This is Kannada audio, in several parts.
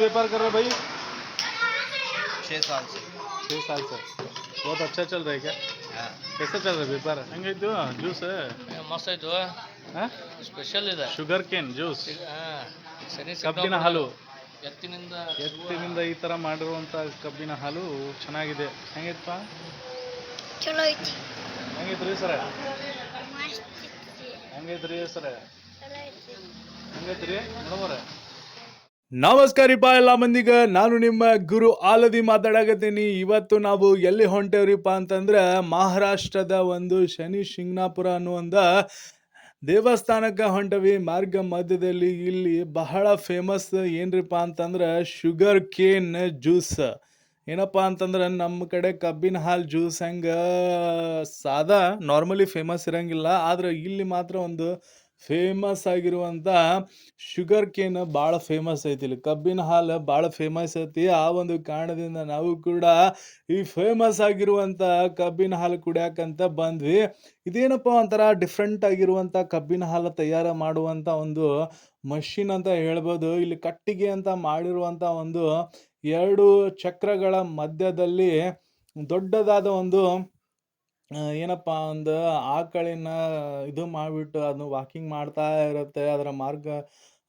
से व्यापार कर रहे हो भाई छः साल से छः साल से बहुत अच्छा चल रहा है क्या हाँ कैसा चल रहा है व्यापार ಹೆಂಗೈತು ಜ್ಯೂಸ್ ಮಸ್ತ್ ಆಯ್ತು ಹಾಂ ಸ್ಪೆಷಲ್ ಇದೆ ಶುಗರ್ ಕೇನ್ ಜ್ಯೂಸ್ ಹಾ, ಸರಿ ಕಬ್ಬಿನ ಹಾಲು ಎತ್ತಿನಿಂದ ಎತ್ತಿನಿಂದ ಈ ಥರ ಮಾಡಿರುವಂಥ ಕಬ್ಬಿನ ಹಾಲು ಚೆನ್ನಾಗಿದೆ ಹೆಂಗೈತಪ್ಪ ಚಲೋ ಐತಿ ಹೆಂಗೈತ್ರಿ ಸರ ಮಸ್ತ್ ಐತಿ ಹೆಂಗೈತ್ರಿ ಸರ ಚಲೋ ಐತಿ ಹೆಂಗೈತ್ರಿ ಪಾ ಎಲ್ಲ ಮಂದಿಗ. ನಾನು ನಿಮ್ಮ ಗುರು ಆಲದಿ ಮಾತಾಡಕತ್ತೀನಿ. ಇವತ್ತು ನಾವು ಎಲ್ಲಿ ಹೊಂಟೇವ್ರಿಪ್ಪ ಅಂತಂದ್ರೆ ಮಹಾರಾಷ್ಟ್ರದ ಒಂದು ಶನಿ ಶಿಂಗ್ನಾಪುರ ಅನ್ನುವಂಥ ದೇವಸ್ಥಾನಕ್ಕೆ ಹೊಂಟವಿ. ಮಾರ್ಗ ಮಧ್ಯದಲ್ಲಿ ಇಲ್ಲಿ ಬಹಳ ಫೇಮಸ್ ಏನ್ರಿಪ್ಪ ಅಂತಂದ್ರೆ ಶುಗರ್ ಕೇನ್ ಜ್ಯೂಸ್ ಏನಪ್ಪ ಅಂತಂದ್ರೆ ನಮ್ಮ ಕಡೆ ಕಬ್ಬಿನ ಹಾಲು ಜ್ಯೂಸ್ ಹೆಂಗೆ ಸಾದಾ ನಾರ್ಮಲಿ ಫೇಮಸ್ ಇರಂಗಿಲ್ಲ. ಆದ್ರೆ ಇಲ್ಲಿ ಮಾತ್ರ ಒಂದು ಫೇಮಸ್ ಆಗಿರುವಂಥ ಶುಗರ್ ಕೇನ್ ಭಾಳ ಫೇಮಸ್ ಐತಿ ಇಲ್ಲಿ. ಕಬ್ಬಿನ ಹಾಲು ಭಾಳ ಫೇಮಸ್ ಐತಿ. ಆ ಒಂದು ಕಾರಣದಿಂದ ನಾವು ಕೂಡ ಈ ಫೇಮಸ್ ಆಗಿರುವಂಥ ಕಬ್ಬಿನ ಹಾಲು ಕುಡಿಯಾಕಂತ ಬಂದ್ವಿ. ಇದೇನಪ್ಪ ಒಂಥರ ಡಿಫ್ರೆಂಟ್ ಆಗಿರುವಂಥ ಕಬ್ಬಿನ ಹಾಲು ತಯಾರು ಮಾಡುವಂಥ ಒಂದು ಮಷಿನ್ ಅಂತ ಹೇಳ್ಬೋದು. ಇಲ್ಲಿ ಕಟ್ಟಿಗೆ ಅಂತ ಮಾಡಿರುವಂಥ ಒಂದು ಎರಡು ಚಕ್ರಗಳ ಮಧ್ಯದಲ್ಲಿ ದೊಡ್ಡದಾದ ಒಂದು ಏನಪ್ಪ ಒಂದು ಆಕಳಿನ ಇದು ಮಾಡಿಬಿಟ್ಟು ಅದನ್ನ ವಾಕಿಂಗ್ ಮಾಡ್ತಾ ಇರುತ್ತೆ. ಅದರ ಮಾರ್ಗ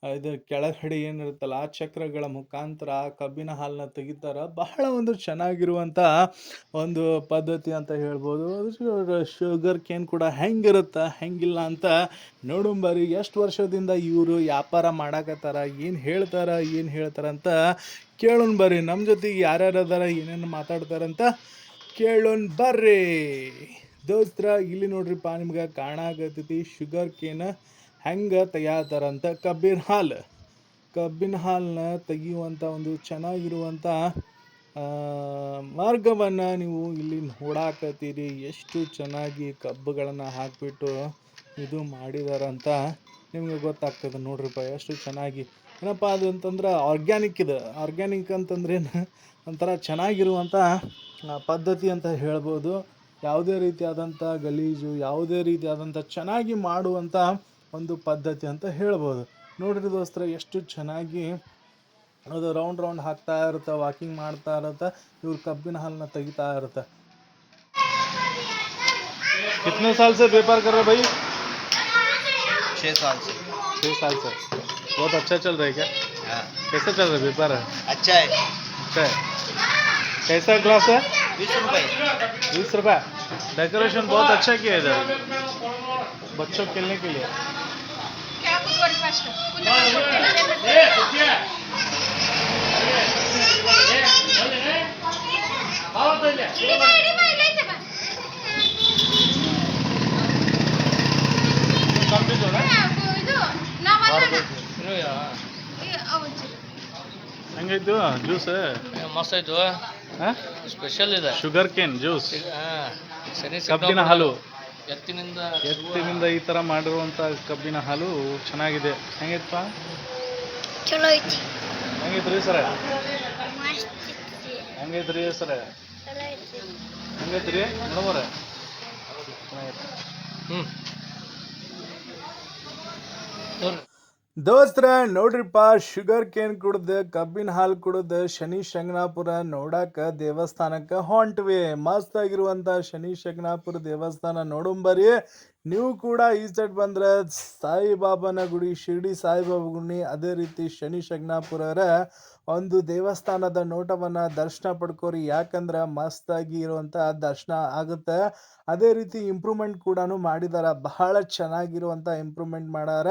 ಇದು ಕೆಳಗಡೆ ಏನಿರುತ್ತಲ್ಲ, ಆ ಚಕ್ರಗಳ ಮುಖಾಂತರ ಕಬ್ಬಿನ ಹಾಲನ್ನ ತೆಗಿತಾರ. ಬಹಳ ಒಂದು ಚೆನ್ನಾಗಿರುವಂಥ ಒಂದು ಪದ್ಧತಿ ಅಂತ ಹೇಳ್ಬೋದು. ಶುಗರ್ ಕೇನ್ ಕೂಡ ಹೆಂಗಿರುತ್ತೆ, ಹೆಂಗಿಲ್ಲ ಅಂತ ನೋಡುಂಬರಿ. ಎಷ್ಟು ವರ್ಷದಿಂದ ಇವರು ವ್ಯಾಪಾರ ಮಾಡಾಕತ್ತಾರ, ಏನು ಹೇಳ್ತಾರ ಏನು ಹೇಳ್ತಾರ ಅಂತ ಕೇಳೋಣ ಬರ್ರಿ. ನಮ್ಮ ಜೊತೆಗೆ ಯಾರ್ಯಾರು ಅದಾರ, ಏನೇನು ಮಾತಾಡ್ತಾರಂತ ಕೇಳೋಣ ಬರ್ರಿ. ದೋಸ್ತ್ರ, ಇಲ್ಲಿ ನೋಡ್ರಿಪ್ಪ, ನಿಮ್ಗೆ ಕಾಣಾಕತ್ತೈತಿ ಶುಗರ್ ಕೇನ ಹೆಂಗೆ ತೆಗಿತಾರಂತ ಕಬ್ಬಿನ ಹಾಲು. ಕಬ್ಬಿನ ಹಾಲನ್ನ ತೆಗೆಯುವಂಥ ಒಂದು ಚೆನ್ನಾಗಿರುವಂಥ ಮಾರ್ಗವನ್ನು ನೀವು ಇಲ್ಲಿ ನೋಡಾಕತ್ತೀರಿ. ಎಷ್ಟು ಚೆನ್ನಾಗಿ ಕಬ್ಬುಗಳನ್ನು ಹಾಕಿಬಿಟ್ಟು ಇದು ಮಾಡಿದಾರಂತ. ನಿಮಗೆ ಗೊತ್ತಾಗ್ತದೆ ನೋಡ್ರಿಪ್ಪ ಎಷ್ಟು ಚೆನ್ನಾಗಿ ಏನಪ್ಪ ಅದು ಅಂತಂದ್ರೆ ಆರ್ಗ್ಯಾನಿಕ್ ಇದು ಆರ್ಗ್ಯಾನಿಕ್ ಅಂತಂದ್ರೇನು ಒಂಥರ ಚೆನ್ನಾಗಿರುವಂಥ ಆ, ಪದ್ಧತಿ ಅಂತ ಹೇಳ್ಬೋದು ಯಾವುದೇ ರೀತಿಯಾದಂಥ ಗಲೀಜು ಯಾವುದೇ ರೀತಿಯಾದಂಥ ಚೆನ್ನಾಗಿ ಮಾಡುವಂಥ ಒಂದು ಪದ್ಧತಿ ಅಂತ ಹೇಳ್ಬೋದು ನೋಡ್ರಿ ದೋಸ್ತರ ಎಷ್ಟು ಚೆನ್ನಾಗಿ ಅದು ರೌಂಡ್ ರೌಂಡ್ ಹಾಕ್ತಾ ಇರುತ್ತೆ ವಾಕಿಂಗ್ ಮಾಡ್ತಾ ಇರುತ್ತೆ ಇವ್ರು ಕಬ್ಬಿನ ಹಾಲನ್ನ ತೆಗಿತಾ ಇರುತ್ತೆ कितने साल से व्यापार कर रहे भाई छः साल से छः साल से बहुत अच्छा चल रहा है क्या हाँ कैसा चल रहा है व्यापार अच्छा है अच्छा है कैसा ग्लास है बीस रुपये बीस रुपये डेकोरेशन बहुत अच्छा किया इधर बच्चों खेलने के लिए ಹೆಂಗೈತು ಜ್ಯೂಸ್? ಮಸ್ತ್ ಆಯ್ತು ಹಾಂ? ಸ್ಪೆಷಲ್ ಇದೆ. ಶುಗರ್ ಕೇನ್ ಜ್ಯೂಸ್ ಸರಿ ಕಬ್ಬಿನ ಹಾಲು. ಎತ್ತಿನಿಂದ ಎತ್ತಿನಿಂದ ಈ ಥರ ಮಾಡಿರುವಂಥ ಕಬ್ಬಿನ ಹಾಲು ಚೆನ್ನಾಗಿದೆ. ಹೆಂಗೈತಪ್ಪ? ಚಲೋ ಐತಿ. ಹೆಂಗೈತ್ರಿ ಸರ? ಹೆಂಗೈತ್ರಿ ಸರ? ಹೆಂಗೈತ್ರಿ? ತೋರಿ ದೋಸ್ತ್ರ, ನೋಡ್ರಿಪ್ಪ, ಶುಗರ್ ಕೇನ್ ಕುಡ್ದ, ಕಬ್ಬಿನ ಹಾಲು ಕುಡ್ದ, ಶನಿ ಶಂಗನಾಪುರ ನೋಡಾಕ ದೇವಸ್ಥಾನಕ್ಕೆ ಹೊಂಟ್ವಿ. ಮಸ್ತ್ ಆಗಿರುವಂತ ಶನಿ ಶಂಗನಾಪುರ ದೇವಸ್ಥಾನ ನೋಡುಂಬರಿ ನೀವು ಕೂಡ ಈ ಸೈಡ್ ಬಂದ್ರೆ ಸಾಯಿಬಾಬಾನ ಗುಡಿ, ಶಿರ್ಡಿ ಸಾಯಿಬಾಬಾ ಗುಡಿ, ಅದೇ ರೀತಿ ಶನಿ ಶಗ್ನಾಪುರರ ಒಂದು ದೇವಸ್ಥಾನದ ನೋಟವನ್ನ ದರ್ಶನ ಪಡ್ಕೋರಿ. ಯಾಕಂದ್ರೆ ಮಸ್ತಾಗಿ ಇರುವಂತ ದರ್ಶನ ಆಗುತ್ತೆ. ಅದೇ ರೀತಿ ಇಂಪ್ರೂವ್ಮೆಂಟ್ ಕೂಡ ಮಾಡಿದಾರ. ಬಹಳ ಚೆನ್ನಾಗಿರುವಂತ ಇಂಪ್ರೂವ್ಮೆಂಟ್ ಮಾಡಾರ.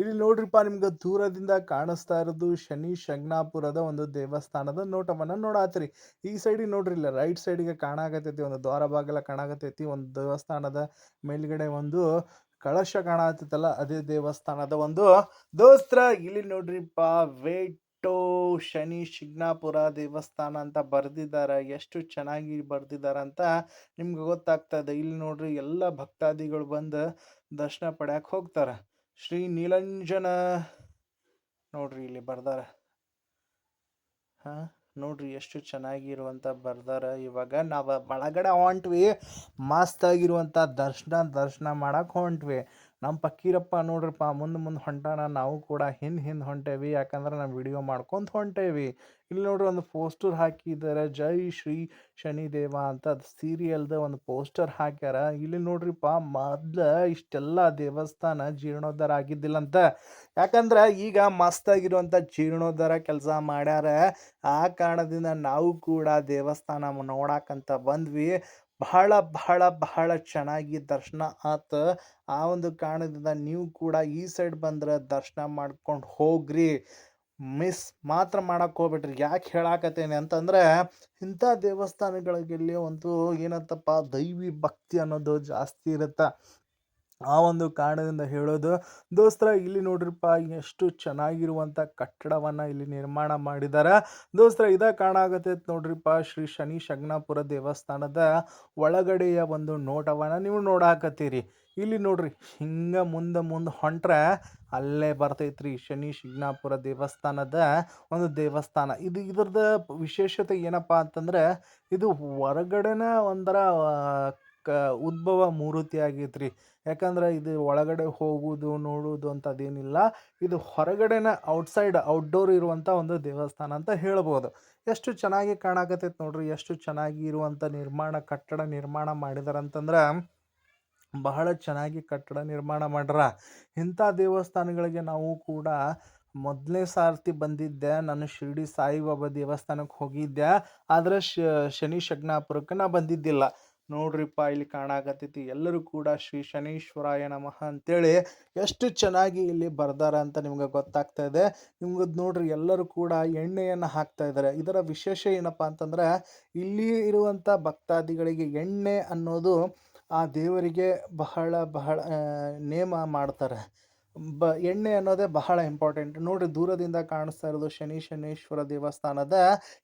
ಇಲ್ಲಿ ನೋಡ್ರಿಪ್ಪ, ನಿಮ್ಗೆ ದೂರದಿಂದ ಕಾಣಿಸ್ತಾ ಇರೋದು ಶನಿ ಶಗ್ನಾಪುರದ ಒಂದು ದೇವಸ್ಥಾನದ ನೋಟವನ್ನ ನೋಡಾತ್ರಿ. ಈ ಸೈಡಿಗೆ ನೋಡ್ರಿ, ಇಲ್ಲ ರೈಟ್ ಸೈಡಿಗೆ ಕಾಣಾಗತೈತಿ ಒಂದು ದ್ವಾರ ಬಾಗಿಲ ಕಾಣಾಗತೈತಿ ಒಂದು ದೇವಸ್ಥಾನದ ಮೇಲ್ಗಡೆ ಒಂದು ಕಳಶ ಕಾಣತ್ತಲ್ಲ ಅದೇ ದೇವಸ್ಥಾನದ ಒಂದು ದೋಸ್ತ್ರ. ಇಲ್ಲಿ ನೋಡ್ರಿಪ್ಪ ವೇಟೋ, ಶನಿ, ಶಿಗ್ನಾಪುರ ದೇವಸ್ಥಾನ ಅಂತ ಬರ್ದಿದ್ದಾರೆ. ಎಷ್ಟು ಚೆನ್ನಾಗಿ ಬರ್ದಿದ್ದಾರೆ ಅಂತ ನಿಮ್ಗೆ ಗೊತ್ತಾಗ್ತದೆ. ಇಲ್ಲಿ ನೋಡ್ರಿ ಎಲ್ಲ ಭಕ್ತಾದಿಗಳು ಬಂದು ದರ್ಶನ ಪಡ್ಯಾಕ ಹೋಗ್ತಾರೆ. ಶ್ರೀ ನೀಲಂಜನ ನೋಡ್ರಿ ಇಲ್ಲಿ ಬರ್ದಾರ. ಹಾ? ನೋಡ್ರಿ ಎಷ್ಟು ಚೆನ್ನಾಗಿರುವಂಥ ಬರ್ದಾರ. ಇವಾಗ ನಾವು ಒಳಗಡೆ ಹೊಂಟ್ವಿ ಮಸ್ತ್ ಆಗಿರುವಂತ ದರ್ಶನ ದರ್ಶನ ಮಾಡಕ್ಕೆ ಹೊಂಟ್ವಿ. ನಮ್ಮ ಪಕ್ಕೀರಪ್ಪ ನೋಡ್ರಪ್ಪ, ಮುಂದೆ ಮುಂದೆ ಹೊಂಟಾನ, ನಾವು ಕೂಡ ಹಿಂದೆ ಹಿಂದೆ ಹೊಂಟೇವಿ, ಯಾಕಂದ್ರೆ ನಾವು ವಿಡಿಯೋ ಮಾಡ್ಕೊಂತ ಹೊಂಟೇವಿ. ಇಲ್ಲಿ ನೋಡ್ರಿ ಒಂದು ಪೋಸ್ಟರ್ ಹಾಕಿದ್ದಾರೆ, ಜೈ ಶ್ರೀ ಶನಿದೇವ ಅಂತ ಸೀರಿಯಲ್ದ ಒಂದು ಪೋಸ್ಟರ್ ಹಾಕ್ಯಾರ. ಇಲ್ಲಿ ನೋಡ್ರಿಪ್ಪ, ಮೊದ್ಲು ಇಷ್ಟೆಲ್ಲ ದೇವಸ್ಥಾನ ಜೀರ್ಣೋದ್ಧಾರ ಆಗಿದ್ದಿಲ್ಲ ಅಂತ ಯಾಕಂದ್ರೆ ಈಗ ಮಸ್ತಾಗಿರುವಂಥ ಜೀರ್ಣೋದ್ಧಾರ ಕೆಲಸ ಮಾಡ್ಯಾರ. ಆ ಕಾರಣದಿಂದ ನಾವು ಕೂಡ ದೇವಸ್ಥಾನ ನೋಡಕ್ಕಂತ ಬಂದ್ವಿ. ಬಹಳ ಬಹಳ ಬಹಳ ಚೆನ್ನಾಗಿ ದರ್ಶನ ಆತ. ಆ ಒಂದು ಕಾರಣದಿಂದ ನೀವು ಕೂಡ ಈ ಸೈಡ್ ಬಂದ್ರೆ ದರ್ಶನ ಮಾಡ್ಕೊಂಡು ಹೋಗ್ರಿ. ಮಿಸ್ ಮಾತ್ರ ಮಾಡಕ್ಕೆ ಹೋಗ್ಬಿಟ್ರಿ ಯಾಕೆ ಹೇಳಾಕತ್ತೇನೆ ಅಂತಂದ್ರೆ, ಇಂಥ ದೇವಸ್ಥಾನಗಳಿಗೆ ಒಂದು ಏನಂತಪ್ಪ ದೈವಿ ಭಕ್ತಿ ಅನ್ನೋದು ಜಾಸ್ತಿ ಇರುತ್ತೆ. ಆ ಒಂದು ಕಾರಣದಿಂದ ಹೇಳೋದು, ದೋಸ್ತರ, ಇಲ್ಲಿ ನೋಡ್ರಿಪ್ಪ, ಎಷ್ಟು ಚೆನ್ನಾಗಿರುವಂಥ ಕಟ್ಟಡವನ್ನು ಇಲ್ಲಿ ನಿರ್ಮಾಣ ಮಾಡಿದ್ದಾರೆ ದೋಸ್ತರ, ಇದ ಕಾರಣ ಆಗುತ್ತೆ ನೋಡ್ರಿಪ್ಪ, ಶ್ರೀ ಶನಿ ಶಗ್ನಾಪುರ ದೇವಸ್ಥಾನದ ಒಳಗಡೆಯ ಒಂದು ನೋಟವನ್ನು ನೀವು ನೋಡಾಕತ್ತೀರಿ. ಇಲ್ಲಿ ನೋಡ್ರಿ, ಹಿಂಗೆ ಮುಂದೆ ಮುಂದೆ ಹೊಂಟ್ರೆ ಅಲ್ಲೇ ಬರ್ತೈತ್ರಿ ಶನಿ ಶಿಗ್ನಾಪುರ ದೇವಸ್ಥಾನದ ಒಂದು ದೇವಸ್ಥಾನ. ಇದು ಇದ್ರದ ವಿಶೇಷತೆ ಏನಪ್ಪ ಅಂತಂದ್ರೆ, ಇದು ಹೊರಗಡೆನ ಒಂಥರ ಕ, ಉದ್ಭವ ಮೂರ್ತಿ ರೀ ಯಾಕಂದ್ರೆ ಇದು ಒಳಗಡೆ ಹೋಗುವುದು, ನೋಡುವುದು ಅಂತ ಅದೇನಿಲ್ಲ ಇದು ಹೊರಗಡೆನ ಔಟ್ಸೈಡ್ ಔಟ್ಡೋರ್ ಇರುವಂಥ ಒಂದು ದೇವಸ್ಥಾನ ಅಂತ ಹೇಳ್ಬೋದು. ಎಷ್ಟು ಚೆನ್ನಾಗಿ ಕಾಣಾಕತ್ತೈತೆ ನೋಡ್ರಿ, ಎಷ್ಟು ಚೆನ್ನಾಗಿ ಇರುವಂಥ ನಿರ್ಮಾಣ, ಕಟ್ಟಡ ನಿರ್ಮಾಣ ಮಾಡಿದಾರಂತಂದ್ರೆ ಬಹಳ ಚೆನ್ನಾಗಿ ಕಟ್ಟಡ ನಿರ್ಮಾಣ ಮಾಡ್ರ. ಇಂಥ ದೇವಸ್ಥಾನಗಳಿಗೆ ನಾವು ಕೂಡ ಮೊದಲನೇ ಸಾರ್ತಿ ಬಂದಿದ್ದೆ. ನಾನು ಶಿರ್ಡಿ ಸಾಯಿಬಾಬಾ ದೇವಸ್ಥಾನಕ್ಕೆ ಹೋಗಿದ್ದೆ. ಆದರೆ ಶನಿ, ಶಗ್ನಾಪುರಕ್ಕೆ ನಾ ಬಂದಿದ್ದಿಲ್ಲ. ನೋಡ್ರಿಪ್ಪ ಇಲ್ಲಿ ಕಾಣಾಕತ್ತೈತಿ. ಎಲ್ಲರೂ ಕೂಡ ಶ್ರೀ ಶನೀಶ್ವರಾಯ ನಮಃ ಅಂತೇಳಿ ಎಷ್ಟು ಚೆನ್ನಾಗಿ ಇಲ್ಲಿ ಬರ್ದಾರ ಅಂತ ನಿಮ್ಗೆ ಗೊತ್ತಾಗ್ತಾ ಇದೆ. ನಿಮ್ಗೆ ನೋಡ್ರಿ ಎಲ್ಲರೂ ಕೂಡ ಎಣ್ಣೆಯನ್ನು ಹಾಕ್ತಾ ಇದ್ದಾರೆ ಇದರ ವಿಶೇಷ ಏನಪ್ಪ ಅಂತಂದ್ರೆ ಇಲ್ಲಿ ಇರುವಂಥ ಭಕ್ತಾದಿಗಳಿಗೆ ಎಣ್ಣೆ ಅನ್ನೋದು ಆ ದೇವರಿಗೆ ಬಹಳ ಬಹಳ ನೇಮ ಮಾಡ್ತಾರೆ. ಬ, ಎಣ್ಣೆ ಅನ್ನೋದೇ ಬಹಳ ಇಂಪಾರ್ಟೆಂಟ್ ನೋಡಿ, ದೂರದಿಂದ ಕಾಣಿಸ್ತಾ ಇರೋದು ಶನಿ, ಶನೇಶ್ವರ ದೇವಸ್ಥಾನದ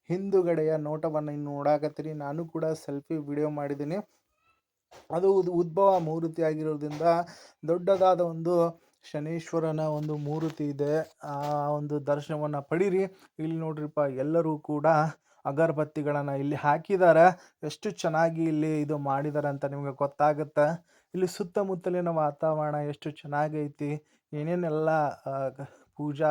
ಹಿಂದುಗಡೆಯ ನೋಟವನ್ನು ಇನ್ನು ನೋಡಾಕತ್ತೀರಿ. ನಾನು ಕೂಡ ಸೆಲ್ಫಿ ವಿಡಿಯೋ ಮಾಡಿದ್ದೀನಿ. ಅದು ಉದ್- ಉದ್ಭವ ಮೂರ್ತಿ ಆಗಿರೋದ್ರಿಂದ ದೊಡ್ಡದಾದ ಒಂದು ಶನೀಶ್ವರನ ಒಂದು ಮೂರ್ತಿ ಇದೆ. ಆ ಒಂದು ದರ್ಶನವನ್ನು ಪಡೀರಿ. ಇಲ್ಲಿ ನೋಡ್ರಿಪ್ಪ, ಎಲ್ಲರೂ ಕೂಡ ಅಗರಬತ್ತಿಗಳನ್ನು ಇಲ್ಲಿ ಹಾಕಿದ್ದಾರೆ. ಎಷ್ಟು ಚೆನ್ನಾಗಿ ಇಲ್ಲಿ ಇದು ಮಾಡಿದ್ದಾರೆ ಅಂತ ನಿಮಗೆ ಗೊತ್ತಾಗುತ್ತೆ? ಇಲ್ಲಿ ಸುತ್ತಮುತ್ತಲಿನ ವಾತಾವರಣ ಎಷ್ಟು ಚೆನ್ನಾಗೈತಿ? ಏನೇನೆಲ್ಲ ಪೂಜಾ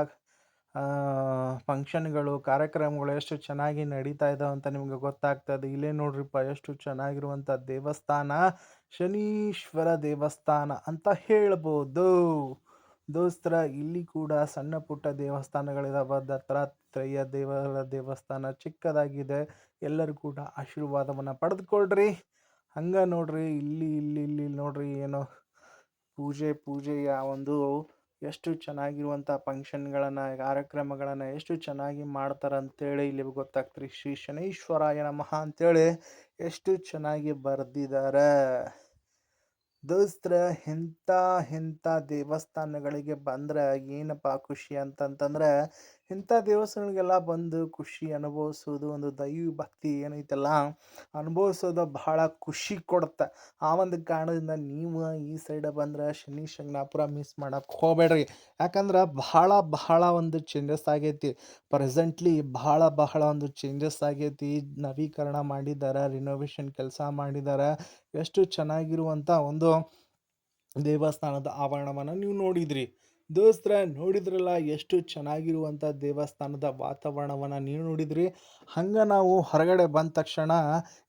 ಫಂಕ್ಷನ್ಗಳು, ಕಾರ್ಯಕ್ರಮಗಳು ಎಷ್ಟು ಚೆನ್ನಾಗಿ ನಡೀತಾ ಇದಾವೆ ಅಂತ ನಿಮ್ಗೆ ಗೊತ್ತಾಗ್ತದೆ ಇಲ್ಲೇ ನೋಡ್ರಿಪ್ಪ, ಎಷ್ಟು ಚೆನ್ನಾಗಿರುವಂಥ ದೇವಸ್ಥಾನ, ಶನೀಶ್ವರ ದೇವಸ್ಥಾನ ಅಂತ ಹೇಳ್ಬೋದು. ದೋಸ್ತರ, ಇಲ್ಲಿ ಕೂಡ ಸಣ್ಣ ಪುಟ್ಟ ದೇವಸ್ಥಾನಗಳಿದಾವೆ. ದತ್ತಾತ್ರೇಯ ದೇವರ ದೇವಸ್ಥಾನ ಚಿಕ್ಕದಾಗಿದೆ. ಎಲ್ಲರೂ ಕೂಡ ಆಶೀರ್ವಾದವನ್ನು ಪಡೆದುಕೊಳ್ರಿ. ಹಂಗೆ ನೋಡ್ರಿ, ಇಲ್ಲಿ ಇಲ್ಲಿ ಇಲ್ಲಿ ನೋಡ್ರಿ, ಏನೋ ಪೂಜೆ ಪೂಜೆಯ ಒಂದು ಎಷ್ಟು ಚೆನ್ನಾಗಿರುವಂಥ ಫಂಕ್ಷನ್ಗಳನ್ನು, ಕಾರ್ಯಕ್ರಮಗಳನ್ನು ಎಷ್ಟು ಚೆನ್ನಾಗಿ ಮಾಡ್ತಾರೆ ಅಂತೇಳಿ ಇಲ್ಲಿ ಗೊತ್ತಾಗ್ತದೆ ಶ್ರೀ ಶನೈಶ್ವರಾಯ ನಮಃ ಅಂತೇಳಿ ಎಷ್ಟು ಚೆನ್ನಾಗಿ ಬರೆದಿದ್ದಾರೆ ದೋಸ್ತ್ರ, ಇಂಥ ಇಂಥ ದೇವಸ್ಥಾನಗಳಿಗೆ ಬಂದ್ರೆ ಏನಪ್ಪ ಖುಷಿ ಅಂತಂತಂದ್ರೆ ಇಂಥ ದೇವಸ್ಥಾನಗಳಿಗೆಲ್ಲ ಬಂದು ಖುಷಿ ಅನುಭವಿಸೋದು ಒಂದು ದೈವ ಭಕ್ತಿ ಏನೈತಲ್ಲ, ಅನುಭವಿಸೋದು ಬಹಳ ಖುಷಿ ಕೊಡುತ್ತೆ. ಆ ಒಂದು ಕಾರಣದಿಂದ ನೀವು ಈ ಸೈಡ್ ಬಂದ್ರೆ ಶನಿ ಶಂಗ್ನಾಪುರ ಮಿಸ್ ಮಾಡಕ್ಕೆ ಹೋಗಬೇಡ್ರಿ. ಯಾಕಂದ್ರೆ ಬಹಳ ಬಹಳ ಒಂದು ಚೇಂಜಸ್ ಆಗೈತಿ. ಪ್ರೆಸೆಂಟ್ಲಿ ಬಹಳ ಬಹಳ ಒಂದು ಚೇಂಜಸ್ ಆಗೈತಿ. ನವೀಕರಣ ಮಾಡಿದ್ದಾರೆ ರಿನೋವೇಷನ್ ಕೆಲಸ ಮಾಡಿದ್ದಾರೆ. ಎಷ್ಟು ಚೆನ್ನಾಗಿರುವಂಥ ಒಂದು ದೇವಸ್ಥಾನದ ಆವರಣವನ್ನು ನೀವು ನೋಡಿದ್ರಿ. ದೋಸ್ತ್ರ, ನೋಡಿದ್ರಲ್ಲ ಎಷ್ಟು ಚೆನ್ನಾಗಿರುವಂಥ ದೇವಸ್ಥಾನದ ವಾತಾವರಣವನ್ನು ನೀವು ನೋಡಿದ್ರಿ? ಹಂಗೆ ನಾವು ಹೊರಗಡೆ ಬಂದ ತಕ್ಷಣ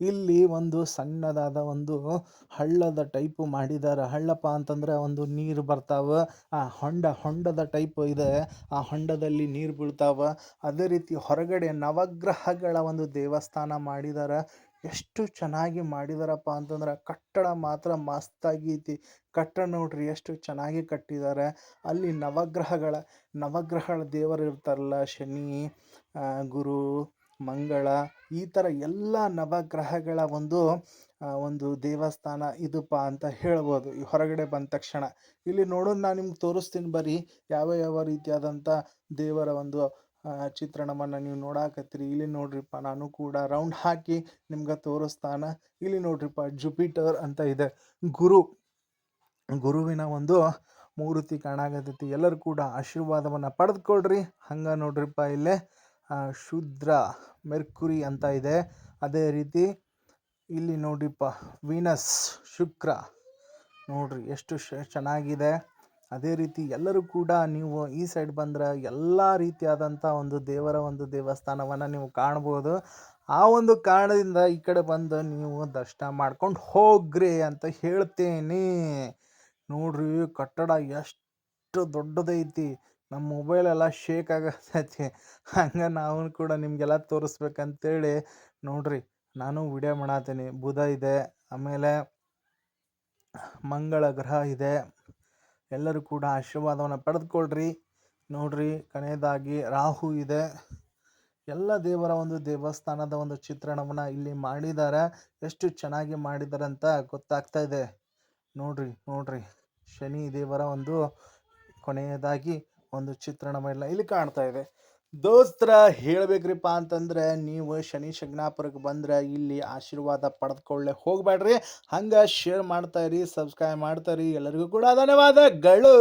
ಇಲ್ಲಿ ಒಂದು ಸಣ್ಣದಾದ ಒಂದು ಹಳ್ಳದ ಟೈಪು ಮಾಡಿದ್ದಾರೆ ಹಳ್ಳಪ್ಪ ಅಂತಂದ್ರೆ ಒಂದು ನೀರು ಬರ್ತಾವೆ. ಆ ಹೊಂಡ, ಹೊಂಡದ ಟೈಪ್ ಇದೆ. ಆ ಹೊಂಡದಲ್ಲಿ ನೀರು ಬೀಳ್ತಾವೆ. ಅದೇ ರೀತಿ ಹೊರಗಡೆ ನವಗ್ರಹಗಳ ಒಂದು ದೇವಸ್ಥಾನ ಮಾಡಿದ್ದಾರೆ ಎಷ್ಟು ಚೆನ್ನಾಗಿ ಮಾಡಿದಾರಪ್ಪ ಅಂತಂದ್ರೆ ಕಟ್ಟಡ ಮಾತ್ರ ಮಸ್ತಾಗೈತಿ. ಕಟ್ಟಡ ನೋಡ್ರಿ ಎಷ್ಟು ಚೆನ್ನಾಗಿ ಕಟ್ಟಿದ್ದಾರೆ ಅಲ್ಲಿ ನವಗ್ರಹಗಳ ನವಗ್ರಹಗಳ ದೇವರು ಇರ್ತಾರಲ್ಲ, ಶನಿ ಗುರು, ಮಂಗಳ, ಈ ಥರ ಎಲ್ಲ ನವಗ್ರಹಗಳ ಒಂದು ಒಂದು ದೇವಸ್ಥಾನ ಇದಪ್ಪ ಅಂತ ಹೇಳ್ಬೋದು. ಈ ಹೊರಗಡೆ ಬಂದ ತಕ್ಷಣ. ಇಲ್ಲಿ ನೋಡೋಣ ನಾನು ನಿಮ್ಗೆ ತೋರಿಸ್ತೀನಿ ಬರೀ. ಯಾವ ಯಾವ ರೀತಿಯಾದಂಥ ದೇವರ ಒಂದು ಚಿತ್ರಣವನ್ನು ನೀವು ನೋಡಾಕತ್ತೀರಿ. ಇಲ್ಲಿ ನೋಡ್ರಿಪ್ಪ, ನಾನು ಕೂಡ ರೌಂಡ್ ಹಾಕಿ ನಿಮ್ಗೆ ತೋರಿಸ್ತಾನ. ಇಲ್ಲಿ ನೋಡ್ರಿಪ್ಪ ಜುಪಿಟರ್ ಅಂತ ಇದೆ. ಗುರು, ಗುರುವಿನ ಒಂದು ಮೂರ್ತಿ ಕಾಣಾಕತ್ತೈತಿ. ಎಲ್ಲರೂ ಕೂಡ ಆಶೀರ್ವಾದವನ್ನು ಪಡೆದುಕೊಳ್ರಿ. ಹಂಗೆ ನೋಡ್ರಿಪ್ಪ, ಇಲ್ಲೇ ಶುದ್ರ ಮೆರ್ಕುರಿ ಅಂತ ಇದೆ. ಅದೇ ರೀತಿ ಇಲ್ಲಿ ನೋಡ್ರಿಪ್ಪ ವೀನಸ್ ಶುಕ್ರ. ನೋಡ್ರಿ, ಎಷ್ಟು ಚೆನ್ನಾಗಿದೆ. ಅದೇ ರೀತಿ ಎಲ್ಲರೂ ಕೂಡ ನೀವು ಈ ಸೈಡ್ ಬಂದರೆ ಎಲ್ಲ ರೀತಿಯಾದಂಥ ಒಂದು ದೇವರ ಒಂದು ದೇವಸ್ಥಾನವನ್ನು ನೀವು ಕಾಣ್ಬೋದು. ಆ ಒಂದು ಕಾರಣದಿಂದ ಈ ಕಡೆ ಬಂದು ನೀವು ದರ್ಶನ ಮಾಡ್ಕೊಂಡು ಹೋಗ್ರಿ ಅಂತ ಹೇಳ್ತೇನೆ. ನೋಡ್ರಿ ಕಟ್ಟಡ ಎಷ್ಟು ದೊಡ್ಡದೈತಿ ನಮ್ಮ ಮೊಬೈಲೆಲ್ಲ ಶೇಕ್ ಆಗತ್ತೈತಿ ಹಂಗೆ ನಾವು ಕೂಡ ನಿಮಗೆಲ್ಲ ತೋರಿಸ್ಬೇಕಂತೇಳಿ ನೋಡ್ರಿ, ನಾನು ವಿಡಿಯೋ ಮಾಡತ್ತೀನಿ ಬುಧ ಇದೆ, ಆಮೇಲೆ ಮಂಗಳ ಗ್ರಹ ಇದೆ. ಎಲ್ಲರೂ ಕೂಡ ಆಶೀರ್ವಾದವನ್ನು ಪಡೆದುಕೊಳ್ರಿ. ನೋಡ್ರಿ, ಕೊನೆಯದಾಗಿ ರಾಹು ಇದೆ. ಎಲ್ಲ ದೇವರ ಒಂದು ದೇವಸ್ಥಾನದ ಒಂದು ಚಿತ್ರಣವನ್ನು ಇಲ್ಲಿ ಮಾಡಿದ್ದಾರೆ. ಎಷ್ಟು ಚೆನ್ನಾಗಿ ಮಾಡಿದ್ದಾರೆ ಅಂತ ಗೊತ್ತಾಗ್ತಾ ಇದೆ. ನೋಡ್ರಿ ನೋಡ್ರಿ. ಶನಿ ದೇವರ ಒಂದು ಕೊನೆಯದಾಗಿ ಒಂದು ಚಿತ್ರಣವೆಲ್ಲ ಇಲ್ಲಿ ಕಾಣ್ತಾ ಇದೆ. ದೋಸ್ತರ ಹೇಳ್ಬೇಕ್ರಿಪ್ಪ ಅಂತಂದ್ರೆ ನೀವು ಶನಿ ಶಗ್ನಾಪುರಕ್ಕೆ ಬಂದ್ರೆ ಇಲ್ಲಿ ಆಶೀರ್ವಾದ ಪಡೆದುಕೊಳ್ಳೆ ಹೋಗ್ಬೇಡ್ರಿ ಹಂಗೆ ಶೇರ್ ಮಾಡ್ತಾ ಇರಿ ಸಬ್ಸ್ಕ್ರೈಬ್ ಮಾಡ್ತಾ ಇರಿ. ಎಲ್ಲರಿಗೂ ಕೂಡ ಧನ್ಯವಾದಗಳು.